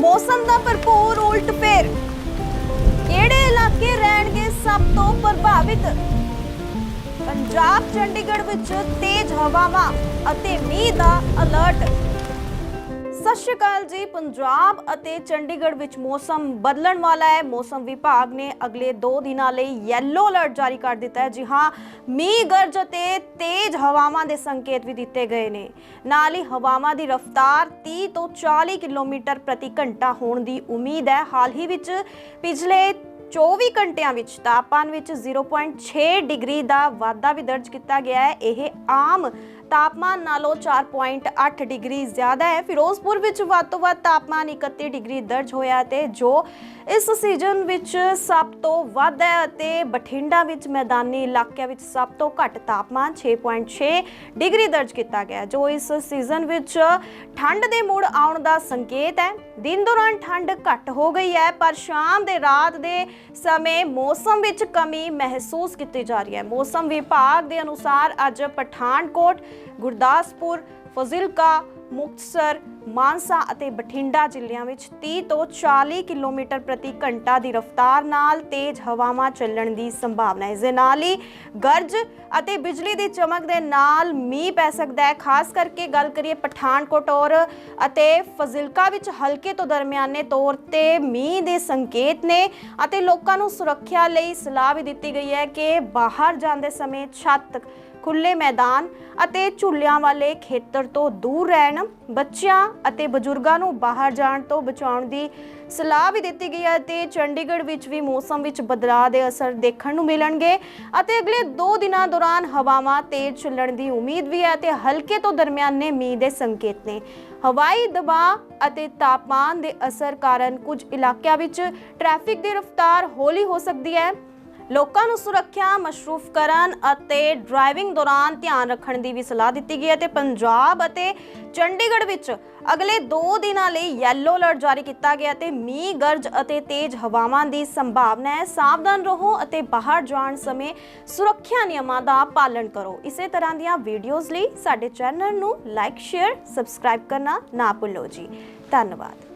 ਮੌਸਮ ਦਾ ਭਰਪੂਰ ਉਲਟ ਫੇਰ। ਕਿਹੜੇ ਇਲਾਕੇ ਰਹਿਣਗੇ ਸਭ ਤੋਂ ਪ੍ਰਭਾਵਿਤ? ਪੰਜਾਬ, ਚੰਡੀਗੜ੍ਹ ਵਿੱਚ ਤੇਜ਼ ਹਵਾਵਾਂ ਅਤੇ ਮੀਂਹ ਦਾ ਅਲਰਟ ਸਤਿ ਸ਼੍ਰੀ ਅਕਾਲ ਜੀ। ਪੰਜਾਬ ਅਤੇ ਚੰਡੀਗੜ੍ਹ ਵਿੱਚ ਮੌਸਮ ਬਦਲਣ ਵਾਲਾ ਹੈ। ਮੌਸਮ ਵਿਭਾਗ ਨੇ ਅਗਲੇ 2 ਦਿਨਾਂ ਲਈ ਯੈਲੋ ਅਲਰਟ ਜਾਰੀ ਕਰ ਦਿੱਤਾ ਹੈ। ਜੀ ਹਾਂ ਮੀਂਹ ਗਰਜ ਅਤੇ ਤੇਜ਼ ਹਵਾਵਾਂ ਦੇ ਸੰਕੇਤ ਵੀ ਦਿੱਤੇ ਗਏ ਨੇ। ਨਾਲ ਹੀ ਹਵਾਵਾਂ ਦੀ ਰਫ਼ਤਾਰ 30 ਤੋਂ 40 ਕਿਲੋਮੀਟਰ ਪ੍ਰਤੀ ਘੰਟਾ ਹੋਣ ਦੀ ਉਮੀਦ ਹੈ। ਹਾਲ ਹੀ ਵਿੱਚ ਪਿਛਲੇ 24 ਘੰਟਿਆਂ ਵਿੱਚ ਤਾਪਮਾਨ ਵਿੱਚ 0.6 ਡਿਗਰੀ ਦਾ ਵਾਧਾ ਵੀ ਦਰਜ ਕੀਤਾ ਗਿਆ ਹੈ। ਇਹ ਆਮ ਤਾਪਮਾਨ ਨਾਲੋਂ 4.8 ਡਿਗਰੀ ਜ਼ਿਆਦਾ ਹੈ। ਫਿਰੋਜ਼ਪੁਰ ਵਿੱਚ ਵੱਧ ਤੋਂ ਵੱਧ ਤਾਪਮਾਨ 31 ਡਿਗਰੀ ਦਰਜ ਹੋਇਆ ਤੇ ਜੋ ਇਸ ਸੀਜ਼ਨ ਵਿੱਚ ਸਭ ਤੋਂ ਵੱਧ ਹੈ ਅਤੇ ਬਠਿੰਡਾ ਵਿੱਚ ਮੈਦਾਨੀ ਇਲਾਕਿਆਂ ਵਿੱਚ ਸਭ ਤੋਂ ਘੱਟ ਤਾਪਮਾਨ 6.6 ਡਿਗਰੀ ਦਰਜ ਕੀਤਾ ਗਿਆ ਜੋ ਇਸ ਸੀਜ਼ਨ ਵਿੱਚ ਠੰਡ ਦੇ ਮੁੜ ਆਉਣ ਦਾ ਸੰਕੇਤ ਹੈ। ਦਿਨ ਦੌਰਾਨ ਠੰਡ ਘੱਟ ਹੋ ਗਈ ਹੈ, ਪਰ ਸ਼ਾਮ ਦੇ ਰਾਤ ਦੇ ਸਮੇਂ ਮੌਸਮ ਵਿੱਚ ਕਮੀ ਮਹਿਸੂਸ ਕੀਤੀ ਜਾ ਰਹੀ ਹੈ। ਮੌਸਮ ਵਿਭਾਗ ਦੇ ਅਨੁਸਾਰ ਅੱਜ ਪਠਾਨਕੋਟ, ਗੁਰਦਾਸਪੁਰ, ਫਜ਼ਿਲਕਾ ਮੁਕਤਸਰ, ਮਾਨਸਾ ਅਤੇ ਬਠਿੰਡਾ ਜ਼ਿਲ੍ਹਿਆਂ ਵਿੱਚ 30 ਤੋਂ 40 ਕਿਲੋਮੀਟਰ ਪ੍ਰਤੀ ਘੰਟਾ ਦੀ ਰਫ਼ਤਾਰ ਨਾਲ ਤੇਜ਼ ਹਵਾਵਾਂ ਚੱਲਣ ਦੀ ਸੰਭਾਵਨਾ ਹੈ। ਇਸ ਦੇ ਨਾਲ ਹੀ ਗਰਜ ਅਤੇ ਬਿਜਲੀ ਦੀ ਚਮਕ ਦੇ ਨਾਲ ਮੀਂਹ ਪੈ ਸਕਦਾ ਹੈ। ਖਾਸ ਕਰਕੇ ਗੱਲ ਕਰੀਏ ਪਠਾਨਕੋਟ ਔਰ ਅਤੇ ਫਜ਼ਿਲਕਾ ਵਿੱਚ ਹਲਕੇ ਤੋਂ ਦਰਮਿਆਨੇ ਤੌਰ ਤੇ ਮੀਂਹ ਦੇ ਸੰਕੇਤ ਨੇ ਅਤੇ ਲੋਕਾਂ ਨੂੰ ਸੁਰੱਖਿਆ ਲਈ ਸਲਾਹ ਵੀ ਦਿੱਤੀ ਗਈ ਹੈ ਕਿ ਬਾਹਰ ਜਾਂਦੇ ਸਮੇਂ ਛੱਤ ਖੁੱਲੇ ਮੈਦਾਨ ਅਤੇ ਝੁੱਲਿਆਂ ਵਾਲੇ ਖੇਤਰ ਤੋਂ ਦੂਰ ਰਹਿਣ, ਬੱਚਿਆਂ ਅਤੇ ਬਜ਼ੁਰਗਾਂ ਨੂੰ ਬਾਹਰ ਜਾਣ ਤੋਂ ਬਚਾਉਣ ਦੀ ਸਲਾਹ ਵੀ ਦਿੱਤੀ ਗਈ ਹੈ ਤੇ ਚੰਡੀਗੜ੍ਹ ਵਿੱਚ ਵੀ ਮੌਸਮ ਵਿੱਚ ਬਦਲਾਅ ਦੇ ਅਸਰ ਦੇਖਣ ਨੂੰ ਮਿਲਣਗੇ ਅਤੇ ਅਗਲੇ 2 ਦਿਨਾਂ ਦੌਰਾਨ ਹਵਾਵਾਂ ਤੇਜ਼ ਚੱਲਣ ਦੀ ਉਮੀਦ ਵੀ ਹੈ ਤੇ ਹਲਕੇ ਤੋਂ ਦਰਮਿਆਨੇ ਮੀਂਹ ਦੇ ਸੰਕੇਤ ਨੇ। ਹਵਾਈ ਦਬਾਅ ਅਤੇ ਤਾਪਮਾਨ ਦੇ ਅਸਰ ਕਾਰਨ ਕੁਝ ਇਲਾਕਿਆਂ ਵਿੱਚ ਟ੍ਰੈਫਿਕ ਦੀ ਰਫ਼ਤਾਰ ਹੌਲੀ ਹੋ ਸਕਦੀ ਹੈ। ਲੋਕਾਂ ਨੂੰ ਸੁਰੱਖਿਆ, ਮਸ਼ਰੂਫ ਕਰਨ ਅਤੇ ਡਰਾਈਵਿੰਗ ਦੌਰਾਨ ਧਿਆਨ ਰੱਖਣ ਦੀ ਵੀ ਸਲਾਹ ਦਿੱਤੀ ਗਈ ਹੈ ਤੇ ਪੰਜਾਬ ਅਤੇ ਚੰਡੀਗੜ੍ਹ ਵਿੱਚ ਅਗਲੇ 2 ਦਿਨਾਂ ਲਈ ਯੈਲੋ ਅਲਰਟ ਜਾਰੀ ਕੀਤਾ ਗਿਆ ਤੇ ਮੀਂਹ, ਗਰਜ ਅਤੇ ਤੇਜ਼ ਹਵਾਵਾਂ ਦੀ ਸੰਭਾਵਨਾ ਹੈ। ਸਾਵਧਾਨ ਰਹੋ ਅਤੇ ਬਾਹਰ ਜਾਣ ਸਮੇਂ ਸੁਰੱਖਿਆ ਨਿਯਮਾਂ ਦਾ ਪਾਲਣ ਕਰੋ। ਇਸੇ ਤਰ੍ਹਾਂ ਦੀਆਂ ਵੀਡੀਓਜ਼ ਲਈ ਸਾਡੇ ਚੈਨਲ ਨੂੰ ਲਾਈਕ ਸ਼ੇਅਰ ਸਬਸਕ੍ਰਾਈਬ ਕਰਨਾ ਨਾ ਭੁੱਲੋ ਜੀ। ਧੰਨਵਾਦ।